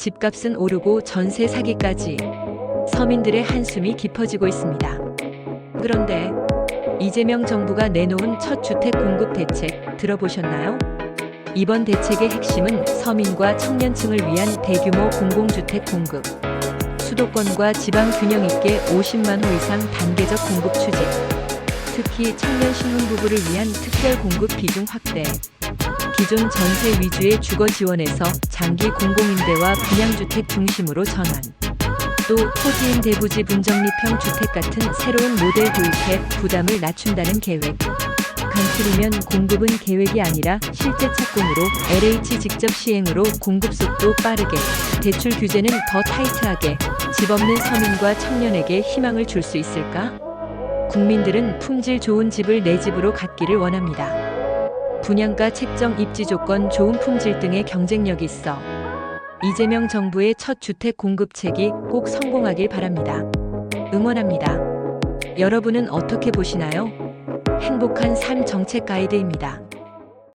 집값은 오르고 전세 사기까지 서민들의 한숨이 깊어지고 있습니다. 그런데 이재명 정부가 내놓은 첫 주택 공급 대책 들어보셨나요? 이번 대책의 핵심은 서민과 청년층을 위한 대규모 공공주택 공급, 수도권과 지방 균형 있게 50만 호 이상 단계적 공급 추진, 특히 청년 신혼 부부를 위한 특별 공급 비중 확대, 기존 전세 위주의 주거 지원에서 장기 공공임대와 분양주택 중심으로 전환, 또 토지임 대부지 분정립형 주택 같은 새로운 모델 도입해 부담을 낮춘다는 계획. 간추리면 공급은 계획이 아니라 실제 착공으로 LH 직접 시행으로 공급 속도 빠르게, 대출 규제는 더 타이트하게, 집 없는 서민과 청년에게 희망을 줄 수 있을까? 국민들은 품질 좋은 집을 내 집으로 갖기를 원합니다. 분양가 책정 입지 조건 좋은 품질 등의 경쟁력이 있어 이재명 정부의 첫 주택 공급책이 꼭 성공하길 바랍니다. 응원합니다. 여러분은 어떻게 보시나요? 행복한 삶 정책 가이드입니다.